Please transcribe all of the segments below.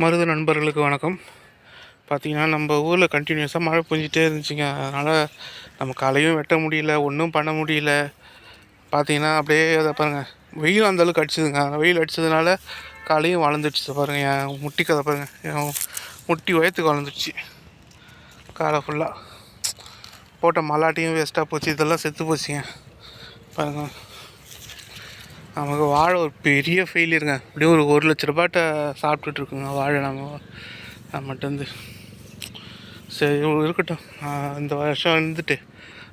மருது நண்பர்களுக்கு வணக்கம். பார்த்தீங்கன்னா நம்ம ஊரில் கண்டினியூஸாக மழை பெஞ்சிட்டே இருந்துச்சுங்க. அதனால் நம்ம காலையும் வெட்ட முடியல ஒன்றும் பண்ண முடியல. பார்த்திங்கன்னா அப்படியே அதை பாருங்கள் வெயில் அந்தளவுக்கு அடிச்சதுங்க. வெயில் அடிச்சதுனால காலையும் வளர்ந்துடுச்சு. பாருங்கள் என் முட்டி கதை பாருங்கள் என் முட்டி வயத்துக்கு வளர்ந்துடுச்சு. காலை ஃபுல்லாக போட்ட மல்லாட்டியும் வேஸ்ட்டாக போச்சு. இதெல்லாம் செத்து போச்சுங்க. பாருங்கள் நமக்கு வாழை ஒரு பெரிய ஃபெயிலியருங்க அப்படியே ஒரு ஒரு லட்ச ரூபாட்டை சாப்பிட்டுட்டு இருக்குங்க வாழை நம்ம. நம்மகிட்ட சரி இருக்கட்டும். இந்த வருஷம் இருந்துட்டு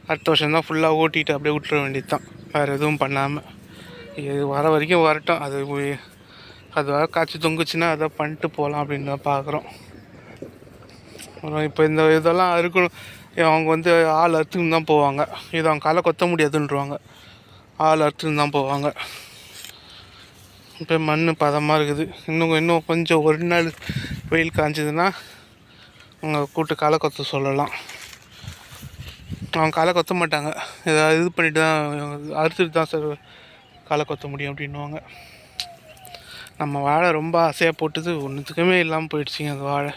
அடுத்த வருஷம் தான் ஃபுல்லாக ஓட்டிட்டு அப்படியே விட்டுற வேண்டியது தான் வேறு எதுவும் பண்ணாமல் இது வர வரைக்கும் வரட்டும். அது அது வர காய்ச்சி தொங்குச்சுன்னா அதை பண்ணிட்டு போகலாம் அப்படின்னு தான் பார்க்குறோம் அப்புறம் இப்போ இந்த இதெல்லாம் அறுக்கணும் அவங்க வந்து ஆள் அறுத்துன்னு தான் போவாங்க. இது அவங்க காலை கொத்த முடியாதுன்றவாங்க. ஆள் அறுத்துன்னு தான் போவாங்க. இப்போ மண் பதமாக இருக்குது. இன்னும் இன்னும் கொஞ்சம் ஒரு நாள் வெயில் காய்ஞ்சதுன்னா அவங்க கூட்டு களை கொத்த சொல்லலாம். அவங்க களை கொத்த மாட்டாங்க. ஏதாவது இது பண்ணிட்டு தான் அறுத்துட்டு தான் சார் களை கொத்த முடியும் அப்படின்னுவாங்க. நம்ம வாழை ரொம்ப ஆசையாக போட்டது ஒன்றுத்துக்குமே இல்லாமல் போயிடுச்சுங்க அந்த வாழை.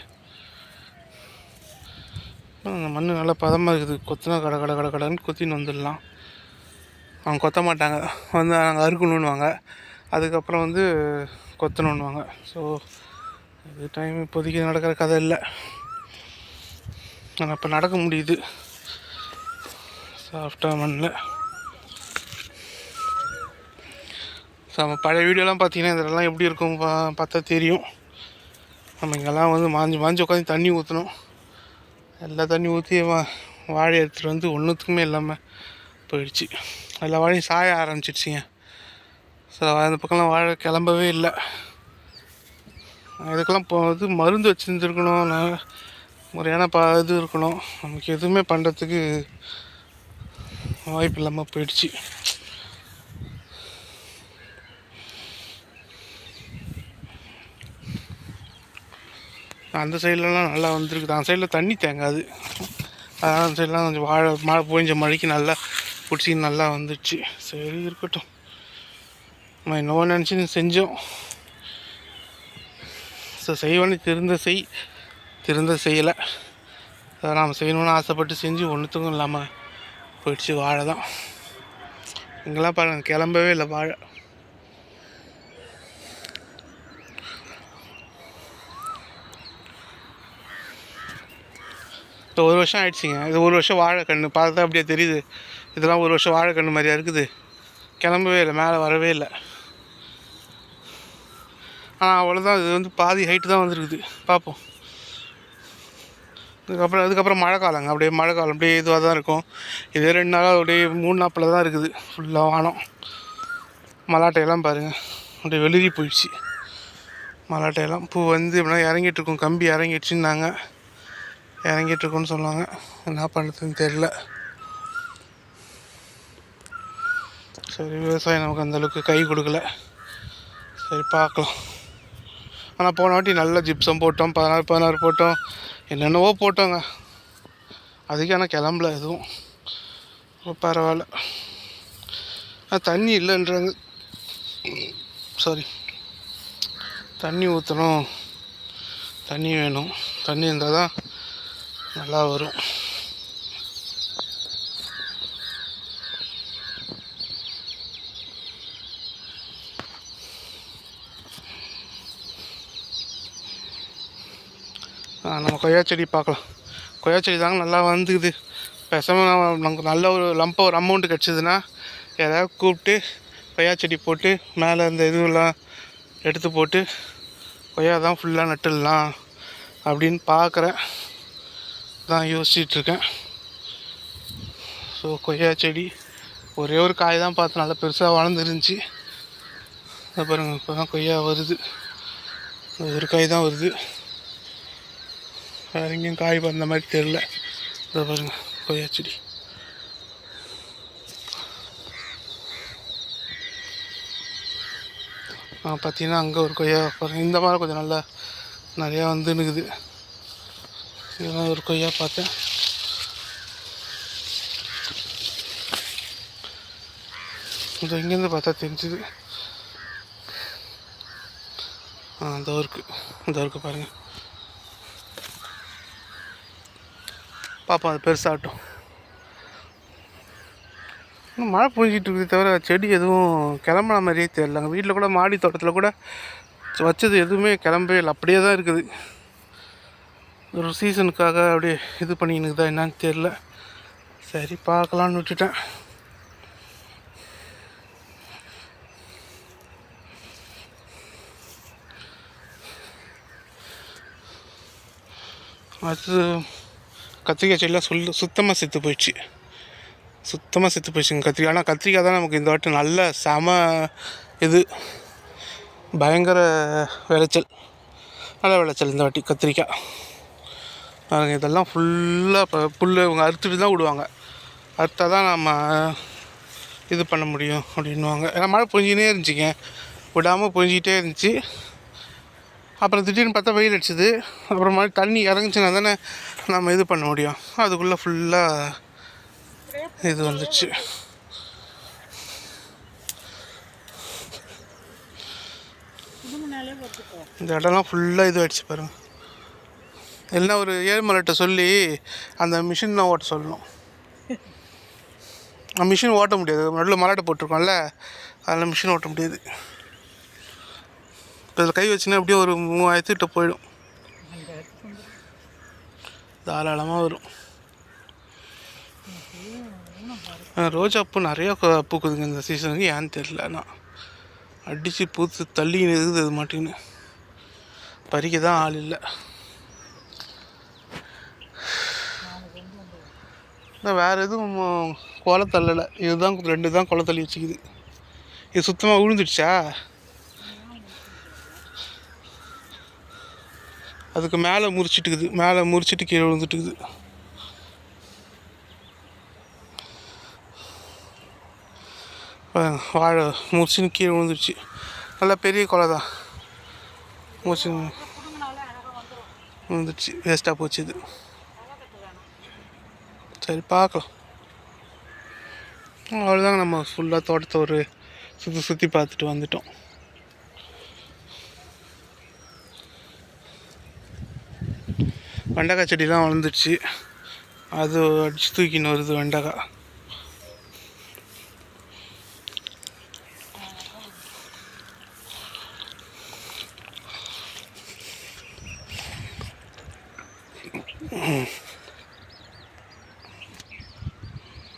அந்த மண் நல்லா பதமாக இருக்குது. கொத்தினா கடை கடை கடை கடைன்னு கொத்தின்னு வந்துடலாம். அவங்க கொத்த மாட்டாங்க. வந்து நாங்கள் அறுக்கணுன்னுவாங்க அதுக்கப்புறம் வந்து கொத்தணுன்னுவாங்க ஸோ இது டைம் இப்போதைக்கு நடக்கிற கதை இல்லை. ஆனால் இப்போ நடக்க முடியுது. சாஃப்டாக மண்ணில் ஸோ நம்ம பழைய வீடியோலாம் பார்த்தீங்கன்னா இதெல்லாம் எப்படி இருக்கும்? பா பார்த்தா தெரியும். நம்ம இங்கெல்லாம் வந்து மாஞ்சி மாஞ்சி உட்காந்து தண்ணி ஊற்றணும் எல்லா தண்ணி ஊற்றி வா வாழை எடுத்துகிட்டு வந்து ஒன்றுத்துக்குமே இல்லாமல் போயிடுச்சு. எல்லா வாழையும் சாய ஆரம்பிச்சிடுச்சிங்க. சில வா- அந்த பக்கம்லாம் வாழை கிளம்பவே இல்லை. இதுக்கெல்லாம் இப்போ இது மருந்து வச்சுருந்துருக்கணும் நான் முறையான ப இது இருக்கணும். நமக்கு எதுவுமே பண்ணுறதுக்கு வாய்ப்பு இல்லாமல் போயிடுச்சு. அந்த சைட்லலாம் நல்லா வந்திருக்குது. அந்த சைடில் தண்ணி தேங்காது. அதான் அந்த சைட்லாம் கொஞ்சம் வாழை மழை பொழிஞ்ச மழைக்கு நல்லா பிடிச்சி நல்லா வந்துடுச்சு. சரி இருக்கட்டும். நம்ம என்னவோ நினச்சி செஞ்சோம். ஸோ செய்வனி திருந்த செய் திருந்த செய்யலை. அதை நாம் செய்யணும்னு ஆசைப்பட்டு செஞ்சு ஒன்றுத்துக்கும் இல்லாமல் போயிடுச்சு வாழை தான் இங்கெல்லாம் பாருங்கள் கிளம்பவே இல்லை வாழை. இப்போ ஒரு வருஷம் ஆயிடுச்சுங்க. இது ஒரு வருஷம் வாழைக்கன்று பார்த்தா அப்படியே தெரியுது. இதெல்லாம் ஒரு வருஷம் வாழைக்கன்று மாதிரியா இருக்குது. கிளம்பவே இல்லை மேலே வரவே இல்லை. ஆனால் அவ்வளோதான் இது வந்து பாதி ஹைட்டு தான் வந்துருக்குது. பார்ப்போம் அதுக்கப்புறம் அதுக்கப்புறம் மழை காலங்க. அப்படியே மழை காலம் அப்படியே இதுவாக தான் இருக்கும். இதே ரெண்டு நாளாக அப்படியே மூணு நாப்பில் தான் இருக்குது. ஃபுல்லாக வானம். மலாட்டையெல்லாம் பாருங்கள் அப்படியே வெளிரி போயிடுச்சு. மலாட்டையெல்லாம். பூ வந்து இப்படின்னா இறங்கிட்டுருக்கும் கம்பி இறங்கிடுச்சுன்னாங்க. இறங்கிட்டுருக்குன்னு சொல்லுவாங்க என்ன பண்ணுறதுன்னு தெரில சரி விவசாயம் நமக்கு அந்தளவுக்கு கை கொடுக்கல. சரி பார்க்கலாம். ஆனால் போன வாட்டி நல்ல ஜிப்சம் போட்டோம் பதினாறு பதினாறு போட்டோம். என்னென்னவோ போட்டோங்க. அதுக்கு ஆனால் கிளம்பல எதுவும். பரவாயில்ல. தண்ணி இல்லைன்றாங்க. சாரி. தண்ணி ஊற்றணும் தண்ணி வேணும். தண்ணி இருந்தால் தான் நல்லா வரும். நம்ம கொய்யா செடி பார்க்கலாம். கொய்யா செடி தாங்க நல்லா வந்துக்குது பேசாமல் நமக்கு நல்ல ஒரு லம்பாக ஒரு அமௌண்ட் கிடச்சிதுன்னா ஏதாவது கூப்பிட்டு கொய்யா செடி போட்டு மேலே இந்த இதுவெல்லாம் எடுத்து போட்டு கொய்யா தான் ஃபுல்லாக நட்டுடலாம் அப்படின்னு பார்க்குறேன். தான் யோசிச்சிட்ருக்கேன் ஸோ கொய்யா செடி ஒரே ஒரு காய் தான் பார்த்து நல்லா பெருசாக வளர்ந்துருந்துச்சி. அப்புறம் பாருங்கள் இப்போ தான் கொய்யா வருது. ஒரு காய் தான் வருது. வேறு எங்கேயும் காய் வந்த மாதிரி தெரில இதை பாருங்கள் கொய்யா செடி பார்த்தீங்கன்னா அங்கே ஒரு கொய்யா பாருங்கள் இந்த மாதிரி கொஞ்சம் நல்லா நிறையா வந்துன்னுக்குது இதெல்லாம் ஒரு கொய்யா பார்த்தேன். இது இங்கேருந்து பார்த்தா தெரிஞ்சுது. ஆ இதோ இருக்குது இதோ பாருங்கள் பார்ப்போம் அது பெருசாகட்டும். இன்னும் மழை பொழிஞ்சிட்டு இருக்குது தவிர செடி எதுவும் கிளம்புன மாதிரியே தெரியல. வீட்டில் கூட மாடி தோட்டத்தில் கூட வச்சது எதுவுமே கிளம்பவே இல்லை. அப்படியே தான் இருக்குது. ஒரு சீசனுக்காக அப்படியே இது பண்ணிக்கிட்டு தான் என்னான்னு தெரில சரி பார்க்கலான்னு விட்டுட்டேன். அது கத்திரிக்காய் செடியெலாம் சொல் சுத்தமாக செத்து போயிடுச்சு. சுத்தமாக செத்து போயிடுச்சுங்க கத்திரிக்காய். ஆனால் கத்திரிக்காய் தான் நமக்கு இந்த வாட்டி நல்ல செம இது. பயங்கர விளைச்சல். நல்ல விளைச்சல் இந்த வாட்டி கத்திரிக்காய். பாருங்கள் இதெல்லாம் ஃபுல்லாக இப்போ புல் இவங்க அறுத்துட்டு தான் விடுவாங்க. அறுத்தா தான் நம்ம இது பண்ண முடியும் அப்படின்வாங்க ஏன்னா மழை பொஞ்சினே இருந்துச்சுங்க. விடாமல் பொஞ்சிக்கிட்டே இருந்துச்சு. அப்புறம் திடீர்னு பார்த்தா வெயில் அடிச்சுது. அப்புறம் மழை தண்ணி இறங்குச்சுன்னா தானே நம்ம இது பண்ண முடியும். அதுக்குள்ளே ஃபுல்லாக இது வந்துச்சு. இந்த இடம்லாம் ஃபுல்லாக இது ஆகிடுச்சு பாருங்கள் எல்லாம் ஒரு ஏழ்மலைட்ட சொல்லி அந்த மிஷின் தான் ஓட்ட சொல்லணும். மிஷின் ஓட்ட முடியாது. நடுவில் மலாட்டை போட்டிருக்கோம்ல அதில் மிஷின் ஓட்ட முடியாது. இப்போ இதில் கை வச்சுன்னா அப்படியே ஒரு மூவாயிரத்துக்கிட்ட போயிடும். தாராளமாக வரும். ரோஜா பூ நிறையா பூக்குதுங்க இந்த சீசனுக்கு. ஏன்னு தெரில நான் அடித்து பூத்து தள்ளின்னு இருக்குது அது மாட்டின்னு பறிக்க தான் ஆள் இல்லை. வேறு எதுவும் மு- கொலை தள்ளலை. இதுதான் ரெண்டு தான் கொலை தள்ளி வச்சுக்குது. இது சுத்தமாக விழுந்துடுச்சா அதுக்கு மேலே முறிச்சிட்டுக்குது மேலே முறிச்சிட்டு கீழே விழுந்துட்டுக்குது. வாழை முறிச்சின்னு கீழே விழுந்துருச்சு. நல்லா பெரிய கொலை தான். முறிச்சு விழுந்துருச்சு. வேஸ்ட்டாக போச்சு இது. சரி பார்க்கலாம். அவ்வளோதாங்க நம்ம ஃபுல்லாக தோட்டத்தை ஒரு சுற்றி சுற்றி பார்த்துட்டு வந்துட்டோம். வெண்டக்காய் செடிலாம் வளர்ந்துடுச்சு அது அடித்து தூக்கின்னு வருது வெண்டக்காய் Mm-hmm.